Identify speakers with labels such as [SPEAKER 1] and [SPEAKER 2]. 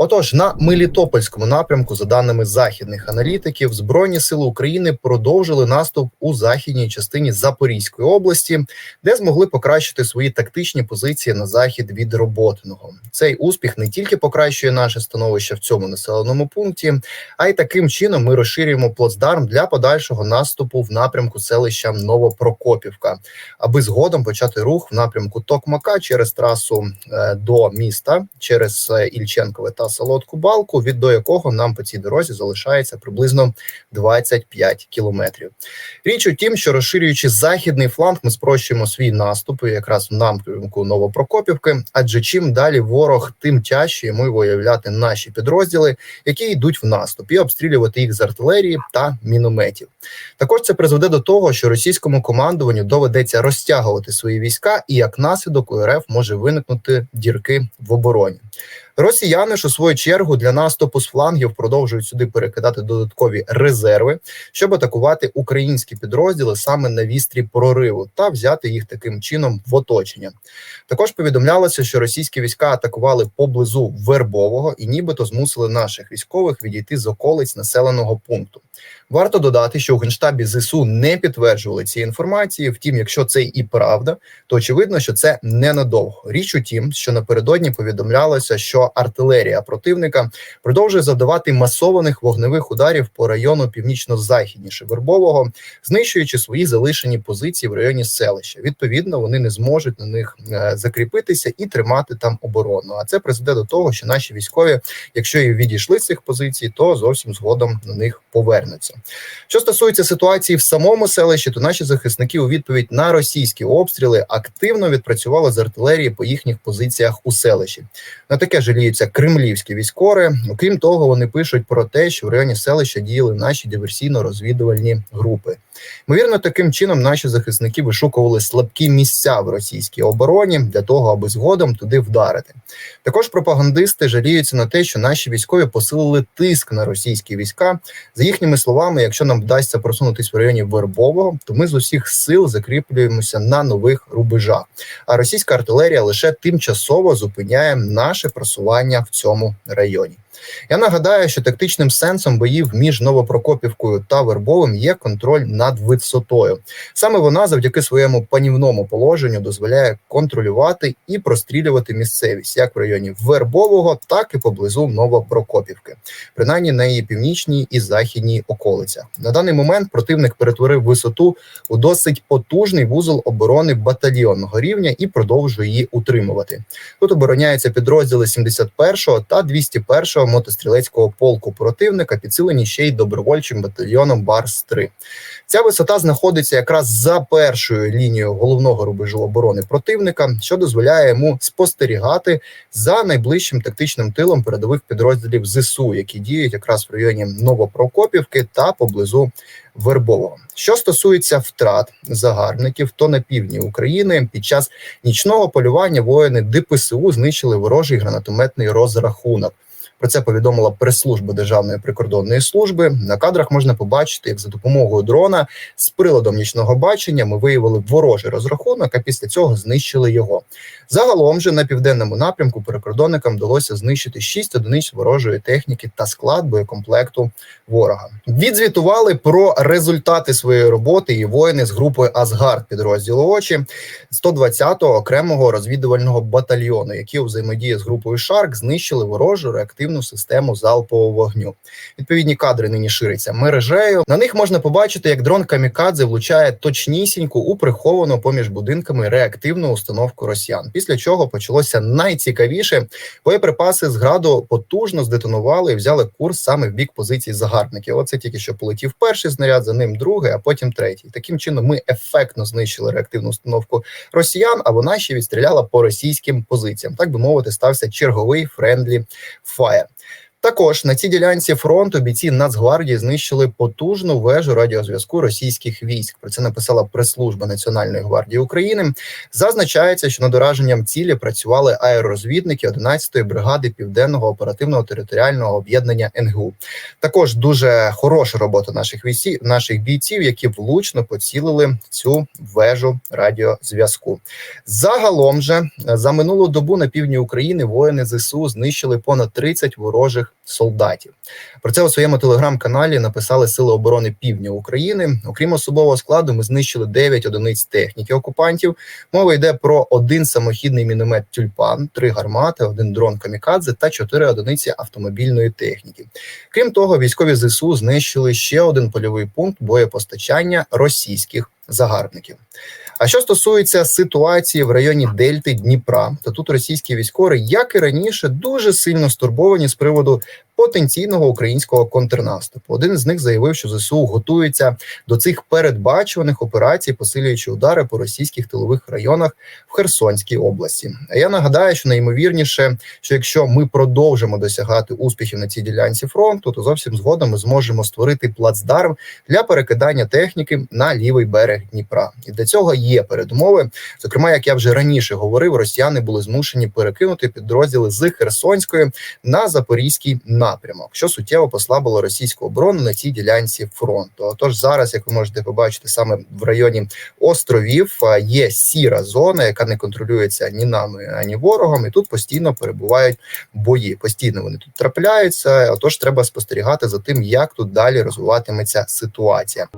[SPEAKER 1] Отож, на Мелітопольському напрямку, за даними західних аналітиків, збройні сили України продовжили наступ у західній частині Запорізької області, де змогли покращити свої тактичні позиції на захід від роботиного. Цей успіх не тільки покращує наше становище в цьому населеному пункті, а й таким чином ми розширюємо плацдарм для подальшого наступу в напрямку селища Новопрокопівка, аби згодом почати рух в напрямку Токмака через трасу е, до міста через е, Ільченкове та Солодку Балку, від до якого нам по цій дорозі залишається приблизно 25 кілометрів. Річ у тім, що розширюючи західний фланг, ми спрощуємо свій наступ якраз в напрямку Новопрокопівки. Адже чим далі ворог, тим тяжче йому виявляти наші підрозділи, які йдуть в наступ, і обстрілювати їх з артилерії та мінометів. Також це призведе до того, що російському командуванню доведеться розтягувати свої війська, і як наслідок у РФ може виникнути дірки в обороні. Росіяни ж у свою чергу для наступу з флангів продовжують сюди перекидати додаткові резерви, щоб атакувати українські підрозділи саме на вістрі прориву та взяти їх таким чином в оточення. Також повідомлялося, що російські війська атакували поблизу Вербового і нібито змусили наших військових відійти з околиць населеного пункту. Варто додати, що у генштабі ЗСУ не підтверджували ці інформації. Втім, якщо це і правда, то очевидно, що це ненадовго. Річ у тім, що напередодні повідомлялося, що артилерія противника продовжує завдавати масованих вогневих ударів по району північно-західніше Вербового, знищуючи свої залишені позиції в районі селища. Відповідно, вони не зможуть на них е, закріпитися і тримати там оборону. А це призведе до того, що наші військові, якщо і відійшли з цих позицій, то зовсім згодом на них повернуться. Що стосується ситуації в самому селищі, то наші захисники у відповідь на російські обстріли активно відпрацювали з артилерії по їхніх позиціях у селищі. На таке жаліються кремлівські військори. Окрім того, вони пишуть про те, що в районі селища діяли наші диверсійно-розвідувальні групи. Ймовірно, таким чином наші захисники вишукували слабкі місця в російській обороні для того, аби згодом туди вдарити. Також пропагандисти жаліються на те, що наші військові посилили тиск на російські війська. За їхніми словами, якщо нам вдасться просунутися в районі Вербового, то ми з усіх сил закріплюємося на нових рубежах. А російська артилерія лише тимчасово зупиняє наше просування в цьому районі. Я нагадаю, що тактичним сенсом боїв між Новопрокопівкою та Вербовим є контроль над висотою. Саме вона завдяки своєму панівному положенню дозволяє контролювати і прострілювати місцевість як в районі Вербового, так і поблизу Новопрокопівки, принаймні на її північній і західній околицях. На даний момент противник перетворив висоту у досить потужний вузол оборони батальйонного рівня і продовжує її утримувати. Тут обороняються підрозділи 71-го та 201-го мотострілецького полку противника, підсилені ще й добровольчим батальйоном Барс 3 Ця висота знаходиться якраз за першою лінією головного рубежу оборони противника, що дозволяє йому спостерігати за найближчим тактичним тилом передових підрозділів ЗСУ, які діють якраз в районі Новопрокопівки та поблизу Вербового. Що стосується втрат загарбників, то на півдні України під час нічного полювання воїни ДПСУ знищили ворожий гранатометний розрахунок. Про це повідомила прес-служба Державної прикордонної служби. На кадрах можна побачити, як за допомогою дрона з приладом нічного бачення ми виявили ворожий розрахунок, а після цього знищили його. Загалом же на південному напрямку прикордонникам вдалося знищити 6 одиниць ворожої техніки та склад боєкомплекту ворога. Відзвітували про результати своєї роботи і воїни з групи Асгард підрозділу очі 120-го окремого розвідувального батальйону, які у взаємодії з групою Шарк знищили ворожу реактивну систему залпового вогню. Відповідні кадри нині ширяться мережею. На них можна побачити, як дрон Камікадзе влучає точнісінько у приховану поміж будинками реактивну установку росіян. Після чого почалося найцікавіше. Боєприпаси з граду потужно здетонували і взяли курс саме в бік позицій загарбників. Оце тільки що полетів перший снаряд, за ним другий, а потім третій. Таким чином ми ефектно знищили реактивну установку росіян, а вона ще відстріляла по російським позиціям. Так би мовити, стався черговий френдлі фаєр. it. Також на цій ділянці фронту бійці Нацгвардії знищили потужну вежу радіозв'язку російських військ. Про це написала прес-служба Національної гвардії України. Зазначається, що над ураженням цілі працювали аеророзвідники 11-ї бригади південного оперативного територіального об'єднання НГУ. Також дуже хороша робота наших військів, наших бійців, які влучно поцілили цю вежу радіозв'язку. Загалом же за минулу добу на півдні України воїни ЗСУ знищили понад 30 ворожих солдатів. Про це у своєму телеграм-каналі написали Сили оборони Півдня України. Окрім особового складу, ми знищили 9 одиниць техніки окупантів. Мова йде про один самохідний міномет Тюльпан, три гармати, один дрон Камікадзе та чотири одиниці автомобільної техніки. Крім того, військові ЗСУ знищили ще один польовий пункт боєпостачання російських загарбників. А що стосується ситуації в районі Дельти Дніпра, то тут російські військові, як і раніше, дуже сильно стурбовані з приводу потенційного українського контрнаступу. Один з них заявив, що ЗСУ готується до цих передбачуваних операцій, посилюючи удари по російських тилових районах в Херсонській області. А я нагадаю, що найімовірніше, що якщо ми продовжимо досягати успіхів на цій ділянці фронту, то зовсім згодом ми зможемо створити плацдарм для перекидання техніки на лівий берег Дніпра. І для цього є передумови. Зокрема, як я вже раніше говорив, росіяни були змушені перекинути підрозділи з Херсонської на Запорізький напрямок, що суттєво послабило російську оборону на цій ділянці фронту. Отож, зараз, як ви можете побачити, саме в районі островів є сіра зона, яка не контролюється ні нами, ані ворогом, і тут постійно перебувають бої. Постійно вони тут трапляються. Отож, треба спостерігати за тим, як тут далі розвиватиметься ситуація.